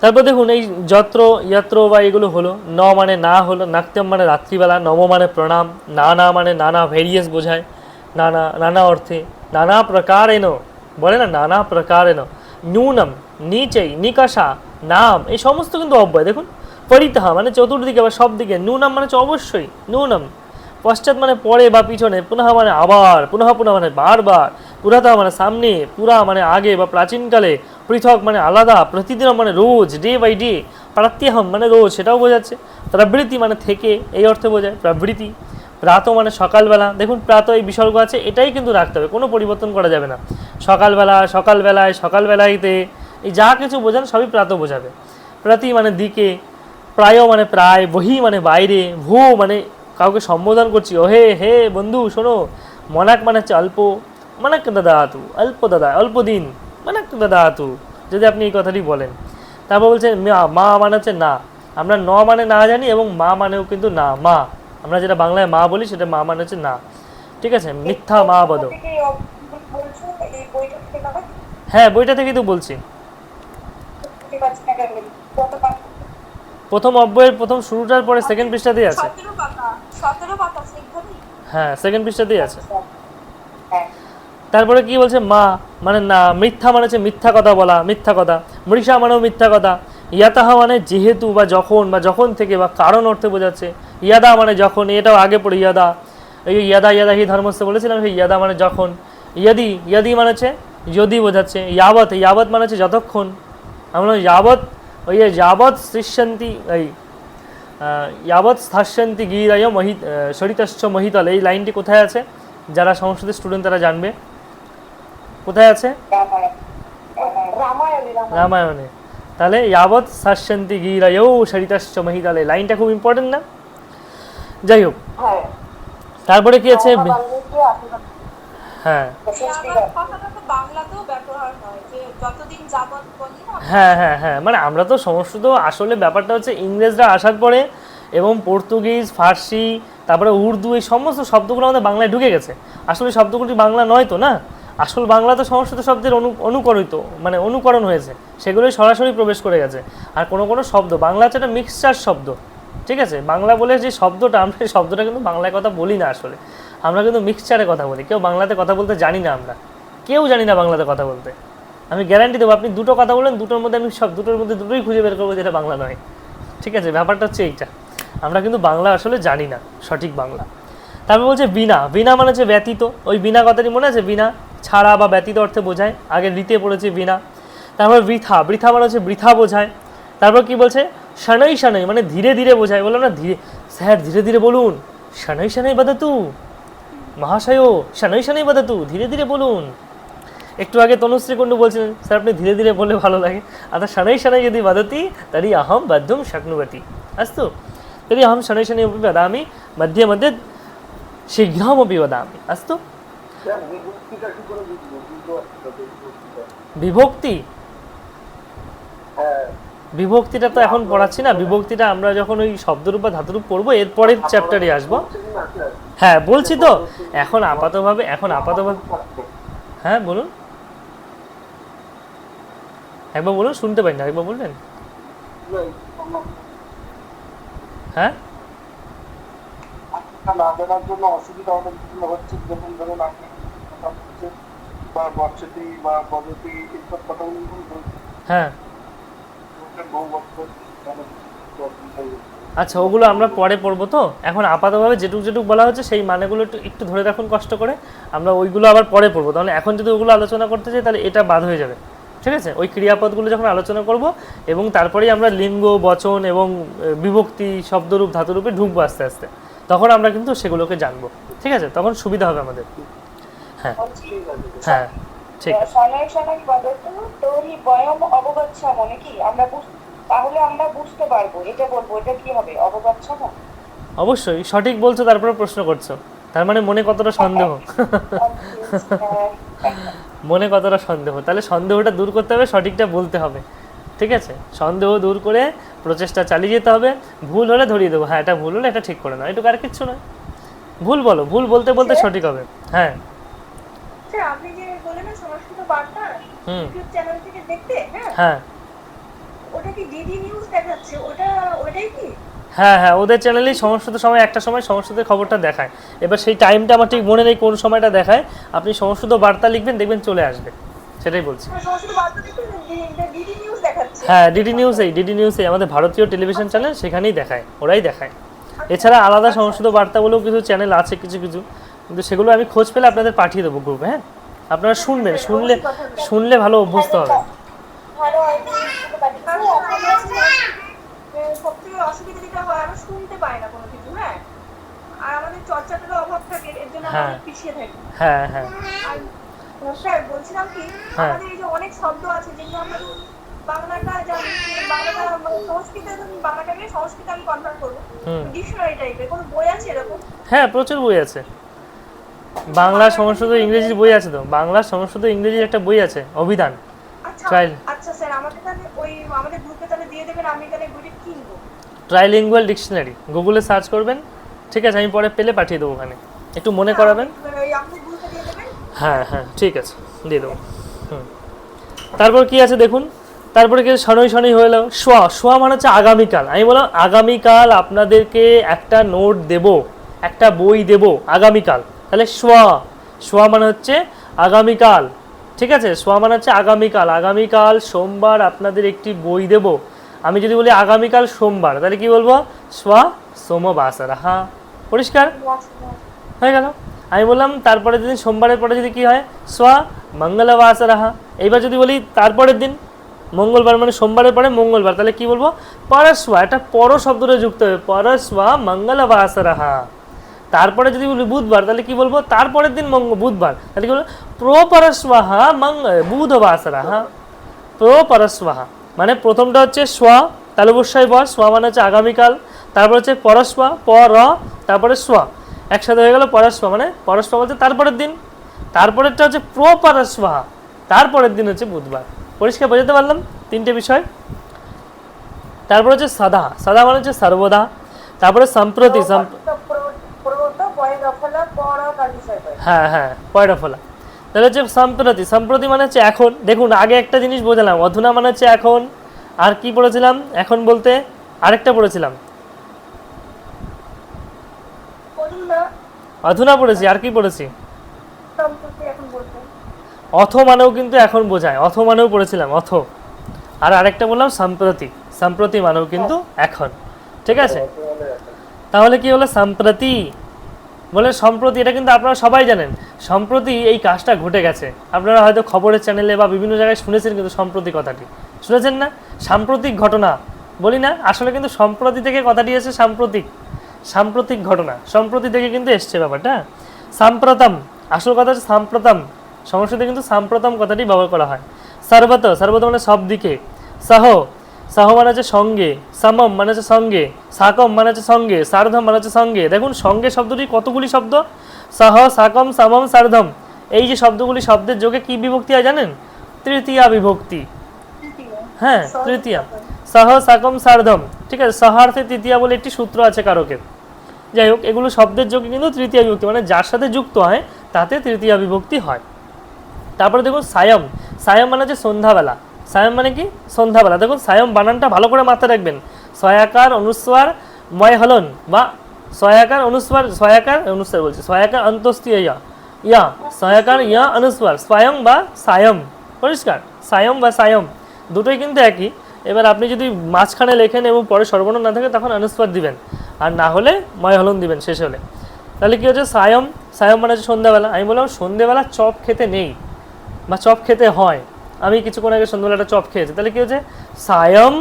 তারপর দেখুন, এই যত্র, ইয়াত্র বা এগুলো হলো, ন মানে না হলো নাক্যম মানে রাত্রিবেলা নম মানে প্রণাম না না মানে নানা ভেরিয়াস বোঝায়, নানা নানা অর্থে, নানা প্রকারেণ, বলে না, নানা প্রকারেণ, ন্যূনম, নিচেই নিকাশা নাম, এই সমস্ত কিন্তু অব্যয়। দেখুন, পরিতাহ মানে চতুর্দিকে বা সব দিকে ন্যূনম মানে হচ্ছে অবশ্যই, ন্যূনম। পশ্চাৎ মানে পরে বা পিছনে, পুনঃ মানে আবার, পুনঃ পুনঃ মানে বারবার পুরাতः মানে সামনে, পুরা মানে আগে বা প্রাচীনকালে, পৃথক মানে আলাদা, প্রতিদিন মানে রোজ, ডে বাই ডে প্রাত্যহম মানে রোজ, সেটাও বোঝাচ্ছে। প্রবৃত্তি মানে থেকে, এই অর্থে বোঝায় প্রবৃত্তি। প্রাত মানে সকালবেলা, দেখুন প্রাত এই বিসর্গ আছে, এটাই কিন্তু রাখতে হবে, কোনো পরিবর্তন করা যাবে না। সকালবেলা, সকালবেলায়, সকালবেলাইতে, এই যা কিছু বোঝান সবই প্রাত বোঝাবে। প্রতি মানে দিকে, প্রায় মানে প্রায়, বহি মানে বাইরে, ভূ মানে কাউকে সম্বোধন করছি, ও হে হে বন্ধু, শোনো, মনাক মানে হচ্ছে অল্প, মানাক দাদা তু অল্প দাদা, অল্প দিন, মনাক দাদা তু যদি আপনি এই কথাটি বলেন। তারপর বলছে, মা- মানে হচ্ছে না, আমরা ন মানে না জানি এবং মা মানেও কিন্তু না, মা, আমরা যেটা বাংলায় মা বলি সেটা মা মানে হচ্ছে না। ঠিক আছে, মিথ্যা মা বদ। হ্যাঁ বইটা থেকেই তো বলছি। প্রথম অব্যয়ের প্রথম শুরুটার পরে সেকেন্ড পৃষ্ঠাতেই আছে। সতেরো পাতা হ্যাঁ সেকেন্ড পৃষ্ঠাতেই আছে। হ্যাঁ। তারপরে কি বলছে? মা মানে না মিথ্যা মানে হচ্ছে মিথ্যা কথা বলা মিথ্যা কথা। মৃষা মানেও মিথ্যা কথা। ইয়াতাহা মানে যেহেতু বা যখন বা যখন থেকে বা কারণ অর্থে বোঝাচ্ছে। ইয়াদা মানে যখন এটাও আগে পড়ে ইয়াদা। এই ইয়াদা ইয়াদা হি ধর্মস্থ বলেছিলাম সেই ইয়াদা মানে যখন। ইয়াদি ইয়াদি মানে হচ্ছে যদি বোঝাচ্ছে। ইয়াবত ইয়াবত মানে হচ্ছে যতক্ষণ। আমরা যাবৎ ওই যাবৎ সৃষ্যন্তি এই আহ, যাবৎ স্থাস্যন্তি গিরায় মহিত সরিতশ্চ মহিতল এই লাইনটি কোথায় আছে? যারা সংস্কৃতের স্টুডেন্ট তারা জানবে। কোথায় আছে? রামায়ণে তাহলে যাবৎ শাস্যন্তি গিরায়ও সরিতশ্চ মহিতলে লাইনটা খুব ইম্পর্টেন্ট না? যাই হোক। হ্যাঁ। তারপরে কি আছে? হ্যাঁ। হয় হ্যাঁ হ্যাঁ হ্যাঁ। মানে আমরা তো সংস্কৃত আসলে ব্যাপারটা হচ্ছে ইংরেজরা আসার পরে এবং পর্তুগিজ ফার্সি তারপরে উর্দু এই সমস্ত শব্দগুলো আমাদের বাংলায় ঢুকে গেছে। আসলে শব্দগুলি বাংলা নয় তো না? আসল বাংলা তো সংস্কৃত শব্দের অনু অনুকরিত মানে অনুকরণ হয়েছে। সেগুলোই সরাসরি প্রবেশ করে গেছে। আর কোনো কোনো শব্দ বাংলা হচ্ছে একটা মিক্সচার শব্দ ঠিক আছে? বাংলা বলে যে শব্দটা আমরা সেই শব্দটা কিন্তু বাংলায় কথা বলি না আসলে। আমরা কিন্তু মিক্সচারে কথা বলি। কেউ বাংলাতে কথা বলতে জানি না আমরা। কেউ জানি না বাংলাতে কথা বলতে। আমি গ্যারান্টি দেবো, আপনি দুটো কথা বলেন দুটোর মধ্যে আমি সব দুটোর মধ্যে দুটোই খুঁজে বের করব যেটা বাংলা নয়। ঠিক আছে? ব্যাপারটা হচ্ছে এইটা। আমরা কিন্তু বাংলা আসলে জানি না, সঠিক বাংলা। তারপর বলছে বিনা। বিনা মানে হচ্ছে ব্যতীত। ওই বিনা কথাটি মনে আছে? বিনা। ছাড়া বা ব্যতীত অর্থে বোঝায়। আগে রিতে পড়েছে বিনা। তারপর বৃথা। বৃথা মানে হচ্ছে বৃথা বোঝায়। তারপর কি বলছে? শানৈ শানৈ মানে ধীরে ধীরে বোঝায়। বললাম না, ধীরে স্যার, ধীরে ধীরে বলুন। শানৈ শানৈ বাদাতু। মহাশয় শানাই শানাই বাদাতু ধীরে ধীরে বলুন। একটু আগে তনুশ্রী কুণ্ডু বলছিলেন স্যার আপনি ধীরে ধীরে বললে ভালো লাগে। আচ্ছা, আদা শানাই শানাই যদি বাদতি তাহলে আহম বাধ্যম শাকনুবাতি আস্তু তাহলে আহম শানাই শানাই অপি বাদামি মধ্যে মধ্যে শীঘ্রমপি বাদামি। আস্তু? বিভক্তি বিভক্তিটা তো এখন পড়াচ্ছি না, বিভক্তিটা আমরা যখন ওই শব্দরূপ বা ধাতুরূপ পড়ব, এরপরের চ্যাপ্টারে আসব? হ্যাঁ বলছি তো, এখন আপাতভাবে এখন আপাতভাবে হ্যাঁ বলুন। একবার বলুন, শুনতে পাই না একবার বলবেন? হ্যাঁ? হ্যাঁ বলছেন বহু বছর অনেক কিছু অসুবিধা হচ্ছে। আচ্ছা ওগুলো আমরা পরে পড়ব তো? এখন আপাতভাবে যেটুক যেটুক বলা হচ্ছে সেই মানেগুলো একটু একটু ধরে রাখুন কষ্ট করে। আমরা ওইগুলো আবার পরে পড়ব। তাহলে এখন যদি ওগুলো আলোচনা করতে চাই তাহলে এটা বাদ হয়ে যাবে। ঠিক আছে? ওই ক্রিয়াপদগুলো যখন আলোচনা করব এবং তারপরেই আমরা লিঙ্গ বচন এবং বিভক্তি শব্দরূপ ধাতুরূপে ঢুকবো আস্তে আস্তে। তখন আমরা কিন্তু সেগুলোকে জানব। ঠিক আছে? তখন সুবিধা হবে আমাদের। হ্যাঁ। হ্যাঁ। ঠিক। আছে শনৈ শনৈ বদতু তোরি বয়ম অবগচ্ছাম নাকি? আমরা তাহলে আমরা বুঝতে পারব এটা বলব এটা কি হবে অবগচ্ছাম? অবশ্যই সঠিক বলছো তারপরে প্রশ্ন করছ। তার মানে মনে কতটা সন্দেহ? মনে কতটা সন্দেহ? তাহলে সন্দেহটা দূর করতে হবে সঠিকটা বলতে হবে। ঠিক আছে? সন্দেহ দূর করে প্রচেষ্টা চালিয়ে যেতে হবে। ভুল হলে ধরিয়ে দেবো। হ্যাঁ এটা ভুল হলে এটা ঠিক করে না এটুকু আর কিচ্ছু নয়। ভুল বলো ভুল বলতে বলতে সঠিক হবে। হ্যাঁ। আপনি যে সংস্কৃত বার্তা হুম। ইউটিউব চ্যানেল থেকে দেখতে হ্যাঁ? হ্যাঁ। ওটা কি ডিডি নিউজ দেখাচ্ছে? ওটা ওটাই কি? হ্যাঁ হ্যাঁ ওদের চ্যানেলেই সংস্কৃত সময় একটা সময় সংস্কৃতের খবরটা দেখায়। এবার সেই টাইমটা আমার ঠিক মনে নেই কোন সময়টা দেখায়। আপনি সংস্কৃত বার্তা লিখবেন দেখবেন চলে আসবে। সেটাই বলছি। দেখাচ্ছে। হ্যাঁ ডিডি নিউজ এই ডিডি নিউজ এই আমাদের ভারতীয় টেলিভিশন চ্যানেল সেখানেই দেখায় ওরাই দেখায়। এছাড়া আলাদা সংস্কৃত বার্তা বলেও কিছু চ্যানেল আছে কিছু কিছু। কিন্তু সেগুলো আমি খোঁজ পেলে আপনাদের পাঠিয়ে দেবো গ্রুপে হ্যাঁ? আপনারা শুনবেন শুনলে শুনলে ভালো অভ্যস্ত হবে হয় নিউজগুলো পাঠিয়ে কারণ দাও। আমরা হচ্ছে, এ, সবথেকে অসুবিধা যেটা হয় আমরা শুনতে পাই না কোনো কিছু হ্যাঁ আর আমাদের চর্চাটারও অভাব থাকে এর জন্য আমরা হ্যাঁ। পিছিয়ে থাকি হ্যাঁ হ্যাঁ আর স্যার বলছিলাম কি। আমাদের এই যে অনেক শব্দ আছে যেগুলো আমরা বাংলাটা জানি বাংলাটা সংস্কৃতে বাংলাটাকে সংস্কৃত আমি কনভার্ট করব। ডিকশনারি টাইপের কোনো বই আছে এরকম হ্যাঁ প্রচুর বই আছে বাংলা সংস্কৃত ইংরেজির বই আছে তো? বাংলা সংস্কৃত ইংরেজির একটা বই আছে অভিধান। আচ্ছা Trial. আচ্ছা স্যার আমাদের তাহলে ওই আমাদের গ্রুপে তাহলে দিয়ে দেবেন আমি তাহলে বইটা কিনবো। ট্রাইলিঙ্গুয়াল ডিকশনারি গুগলে সার্চ করবেন। ঠিক আছে আমি পরে পেলে পাঠিয়ে দেবো ওখানে। একটু মনে করাবেন। আপনি গ্রুপে দিয়ে দেবেন। হ্যাঁ হ্যাঁ ঠিক আছে দিয়ে দেবো। হুম। তারপর কি আছে দেখুন? তারপরে কি শনৈ শনৈ হয়ে এলো? শোয়া। শোয়া মানে হচ্ছে আগামীকাল। আমি বললাম আগামীকাল আপনাদেরকে একটা নোট দেব একটা বই দেব আগামীকাল। তাহলে শোয়া শোয়া মানে হচ্ছে আগামীকাল। ঠিক আছে? শোয়া মানে হচ্ছে আগামীকাল। আগামীকাল সোমবার আপনাদের একটি বই দেব। আমি যদি বলি আগামীকাল সোমবার, তাহলে কি বলব? সোয়া সোমবাসর হ্যাঁ পরিষ্কার? হয়ে গেল। আমি বললাম তারপরের দিন, সোমবারের পরে যদি কি হয়? সোয়া মঙ্গলবাস রাহা এইবার যদি বলি তারপরের দিন, মঙ্গলবার মানে সোমবারের পরে মঙ্গলবার, তাহলে কি বলব? পরস্বা এটা পর শব্দটা যুক্ত হবে। পরস্বা মঙ্গলবাস রাহা তারপরে যদি বলি বুধবার, তাহলে কি বলব? তারপরের দিন মঙ্গ, বুধবার। তাহলে কি বলব? প্রপরস্বাহা মঙ্গ বুধবাস রাহা প্রপরস্বাহা। মানে প্রথমটা হচ্ছে সোয়া তাহলে অবশ্যই বস সোয়া মানে হচ্ছে আগামীকাল। তারপর হচ্ছে পরস্বা, পর, তারপরে সোয়া একসাথে হয়ে গেল পরস্বা মানে পরস্বা বলতে তারপরের দিন। তারপরেরটা হচ্ছে প্রপরস্বাহা। তারপরের দিন হচ্ছে বুধবার। পরিষ্কার বোঝাতে পারলাম তিনটে বিষয়? তারপর হচ্ছে সাদা সাদা মানে হচ্ছে সর্বদা। তারপরে সম্প্রতি হ্যাঁ? হ্যাঁ পয়টা ফোলা। তাহলে হচ্ছে সম্প্রতি সম্প্রতি মানে হচ্ছে এখন দেখুন আগে একটা জিনিস বোঝালাম অধুনা মানে হচ্ছে এখন আর কি পড়েছিলাম? এখন বলতে আরেকটা পড়েছিলাম। অধুনা। পড়েছি আর কি পড়েছি? অথ মানেও কিন্তু এখন বোঝায় অথ মানেও পড়েছিলাম অথ। আর আরেকটা বললাম সম্প্রতি সম্প্রতি মানেও কিন্তু এখন ঠিক আছে? তাহলে কি হলো? সম্প্রতি। বলে সম্প্রতি, এটা কিন্তু আপনারা সবাই জানেন, সম্প্রতি এই কাজটা ঘটে গেছে। আপনারা হয়তো খবরের চ্যানেলে বা বিভিন্ন জায়গায় শুনেছেন কিন্তু সম্প্রতি কথাটি। শুনেছেন না? সাম্প্রতিক ঘটনা। বলি না, আসলে কিন্তু সম্প্রতি থেকে কথাটি এসে সাম্প্রতিক। সাম্প্রতিক ঘটনা। সম্প্রতি থেকে কিন্তু এসছে ব্যাপারটা। সাম্প্রতম। আসল কথা হচ্ছে সাম্প্রতম। সংস্কৃতে কিন্তু সাম্প্রতম কথাটি ব্যবহার করা হয়। সর্বত সর্বত মানে সব দিকে। সহ সহ মানে হচ্ছে সঙ্গে সমম মানে হচ্ছে সঙ্গে, সাকম মানে হচ্ছে সঙ্গে, সার্ধম মানে হচ্ছে সঙ্গে। দেখুন, সঙ্গে শব্দটি কতগুলি শব্দ? সাহ, সাকম সামম সার্ধম। এই যে শব্দগুলি, শব্দের যোগে কি বিভক্তি হয় জানেন? তৃতীয়া বিভক্তি। হ্যাঁ তৃতীয়া। সহ, সাকম, সার্ধম। ঠিক আছে, সহার্থে তৃতীয়া বলে একটি সূত্র আছে কারকের যাই হোক, এগুলো শব্দের যোগে কিন্তু তৃতীয় বিভক্তি মানে যার সাথে যুক্ত হয়, তাতে তৃতীয় বিভক্তি হয়। তারপরে দেখুন, সায়ম। সায়ম মানে হচ্ছে সন্ধ্যাবেলা। সায়ম মানে কি? সন্ধ্যাবেলা। দেখুন সায়ম বানানটা ভালো করে মাথায় রাখবেন। সয়াকার, অনুস্বার ময় হলন বা সয়াকার, অনুস্বার সয়াকার, অনুস্বার বলছি। সয়াকার অন্তস্তীয় ইয়া। ইয়া, সয়াকার, ইয়া, অনুস্বার, স্বয়ং বা সায়ম। পরিষ্কার। সায়ম বা সায়ম। দুটোই কিন্তু একই। এবার আপনি যদি মাঝখানে লেখেন এবং পরে সর্বনাম না থাকে, তখন অনুস্বার দিবেন। আর না হলে ময় হলন দিবেন শেষ হলে। তাহলে কী হচ্ছে? সায়ম সায়ম মানে হচ্ছে সন্ধ্যাবেলা। আমি বললাম, সন্ধ্যেবেলা চপ খেতে নেই বা চপ খেতে হয়। আমি কিছুক্ষণ আগে সন্ধ্যাবেলা একটা চপ খেয়েছি। তাহলে কি হচ্ছে সায়ম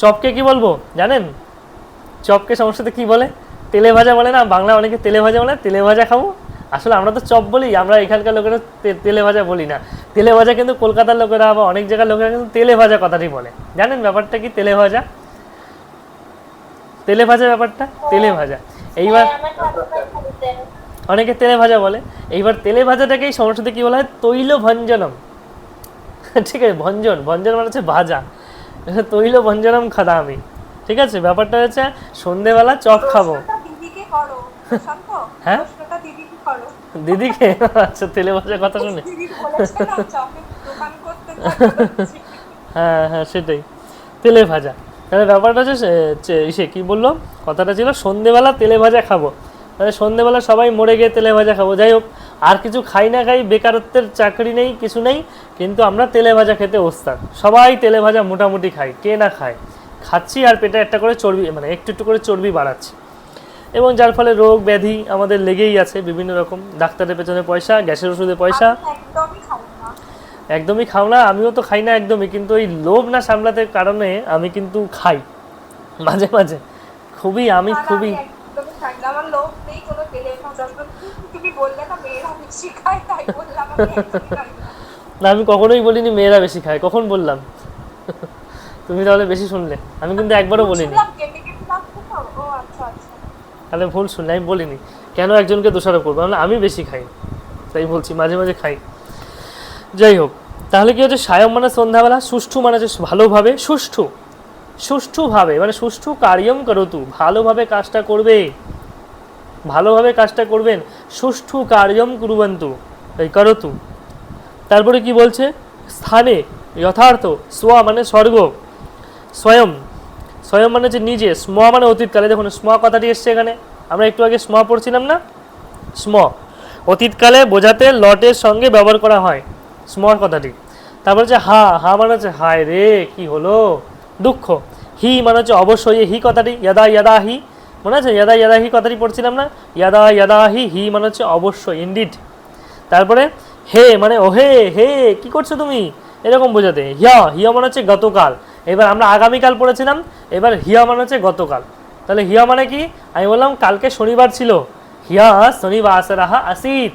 চপকে কি বলব? জানেন? চপকে সমস্যাতে কি বলে? তেলে ভাজা বলে না? বাংলা অনেকে তেলে ভাজা বলে তেলে ভাজা খাব। আসলে আমরা তো চপ বলি আমরা এখানকার লোকেরা তেলে ভাজা বলি না। তেলে ভাজা কিন্তু কলকাতার লোকেরা বা অনেক জায়গার লোকেরা কিন্তু তেলে ভাজা কথাটি বলে। জানেন ব্যাপারটা কি তেলে ভাজা? তেলে ভাজা ব্যাপারটা? তেলে ভাজা। এইবার বলতে অনেকে তেলে ভাজা বলে। এইবার তেলে ভাজাটাকেই সমস্যাতে কি বলা হয়? তৈল ভঞ্জনম ঠিক আছে ভঞ্জন ভঞ্জন মানে হচ্ছে ভাজা। তৈল ভঞ্জনম খাদা আমি ঠিক আছে ব্যাপারটা হচ্ছে সন্ধেবেলা চপ খাব। হ্যাঁ? দিদিকে আচ্ছা তেলে ভাজার কথা শুনে। হ্যাঁ হ্যাঁ সেটাই। তেলে ভাজা। তাহলে ব্যাপারটা হচ্ছে সে- কি বলল? কথাটা ছিল সন্ধেবেলা তেলে ভাজা খাব। তাহলে সন্ধেবেলা সবাই মরে গিয়ে তেলে ভাজা খাব। যাই হোক আর কিছু খাই না খাই বেকারত্বের চাকরি নেই কিছু নেই কিন্তু আমরা তেলে ভাজা খেতে ওস্তাদ। সবাই তেলে ভাজা মোটামুটি খাই কে না খায়? খাচ্ছি আর পেটে একটা করে চর্বি মানে একটু একটু করে চর্বি বাড়াচ্ছি। এবং যার ফলে রোগ ব্যাধি আমাদের লেগেই আছে বিভিন্ন রকম। ডাক্তারের পেছনে পয়সা গ্যাসের ওষুধে পয়সা। একদমই খাও না আমিও তো খাই না একদমই কিন্তু ওই লোভ না সামলাতে কারণে আমি কিন্তু খাই। মাঝে মাঝে। খুবই আমি খুবই আমি একদমই খাই না আমার লোভ নেই কোনো তেলে ভাজা তুমি বললে না মেয়েরা বেশি খায় তাই বললাম আমি না। আমি কখনোই বলিনি মেয়েরা বেশি খায় কখন বললাম? তুমি তাহলে বেশি শুনলে আমি কিন্তু একবারও বলিনি। তো? আচ্ছা আচ্ছা। তাহলে ভুল শুনলে আমি বলিনি কেন একজনকে দোষারোপ করব? আমি আমি বেশি খাই তাই বলছি মাঝে মাঝে খাই। যাই হোক তাহলে কি হচ্ছে সায়ম মানে সন্ধ্যাবেলা সুষ্ঠু মানে হচ্ছে ভালোভাবে সুষ্ঠু সুষ্ঠুভাবে মানে সুষ্ঠু কার্যম করতু ভালোভাবে কাজটা করবে। ভালোভাবে কাজটা করবেন, সুষ্ঠু কার্যম কুরুবন্তু এই করতু। তারপরে কি বলছে? স্থানে, যথার্থ সোয়া মানে স্বর্গ। স্বয়ং স্বয়ং মানে হচ্ছে নিজে, স্ম মানে অতীতকালে দেখুন, স্ম কথাটি এসছে এখানে। আমরা একটু আগে স্ম পড়ছিলাম না? স্ম। অতীতকালে বোঝাতে লটের সঙ্গে ব্যবহার করা হয় স্ম কথাটি। তারপর হচ্ছে হা হা মানে হচ্ছে, হায় রে, কি হলো? দুঃখ। হি মানে হচ্ছে অবশ্যই হি কথাটি, ইয়াদা ইয়াদা, হি। মনে আছে? ইয়াদা ইয়াদা হি কথাটি পড়ছিলাম না? ইয়াদা ইয়াদা হি মানে হচ্ছে অবশ্যই ইন্ডিড তারপরে হে মানে ও হে, কি করছ তুমি? এরকম বোঝাতে। হিয়া হিয়া মানে হচ্ছে গতকাল। এবার আমরা আগামীকাল পড়েছিলাম, এবার হিয়া মানে হচ্ছে গতকাল। তাহলে হিয়া মানে কি? আমি বললাম, কালকে শনিবার ছিল। হিয়া শনিবাসরাহা আসিত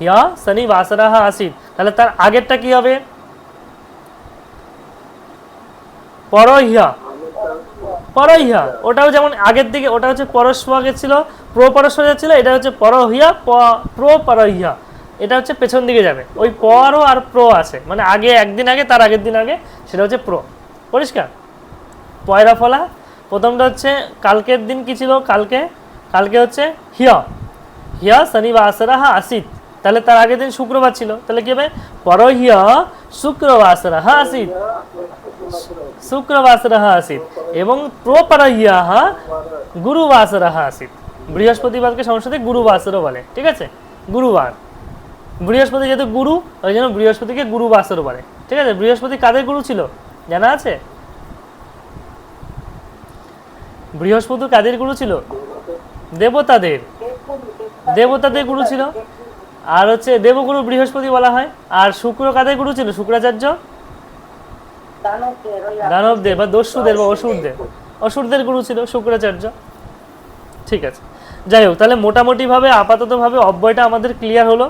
হিয়া শনিবাসরাহা আসিত তাহলে তার আগেরটা কি হবে? পরহিয়া পরহিয়া। ওটাও যেমন আগের দিকে, ওটা হচ্ছে পরস্ব আগে ছিল প্রো পরস্ব ছিল, এটা হচ্ছে পরহিয়া, প- প্রো পরহিয়া এটা হচ্ছে পেছন দিকে যাবে। ওই পরও আর প্রো আছে। মানে আগে, একদিন আগে, তার আগের দিন আগে, সেটা হচ্ছে প্রো। পরিষ্কার? পয়রা ফলা। প্রথমটা হচ্ছে, কালকের দিন কি ছিল কালকে? কালকে হচ্ছে হিয়া। হিয়া শনিবাসরাহা আসিত তাহলে তার আগের দিন শুক্রবার ছিল। তাহলে কি হবে? পরহিয়া শুক্রবাসরাহা আসিত শুক্রবাসর আসিত এবং প্রপরহ্যাহ গুরুবাসর আসিত বৃহস্পতিবারকে সংস্কৃতে গুরুবাসর বলে, ঠিক আছে? গুরুবার। বৃহস্পতি যেহেতু গুরু, ওই জন্য বৃহস্পতিকে গুরুবাসর বলে, ঠিক আছে? বৃহস্পতি কাদের গুরু ছিল? জানা আছে? বৃহস্পতি কাদের গুরু ছিল? দেবতাদের। দেবতাদের গুরু ছিল। আর হচ্ছে দেবগুরু বৃহস্পতি বলা হয়। আর শুক্র কাদের গুরু ছিল? শুক্রাচার্য। দানবদের বা দস্যুদের বা অসুরদের অসুরদের। গুরু ছিল শুক্রাচার্য। ঠিক আছে। যাই হোক তাহলে মোটামুটিভাবে আপাততভাবে অব্যয়টা আমাদের ক্লিয়ার হলো।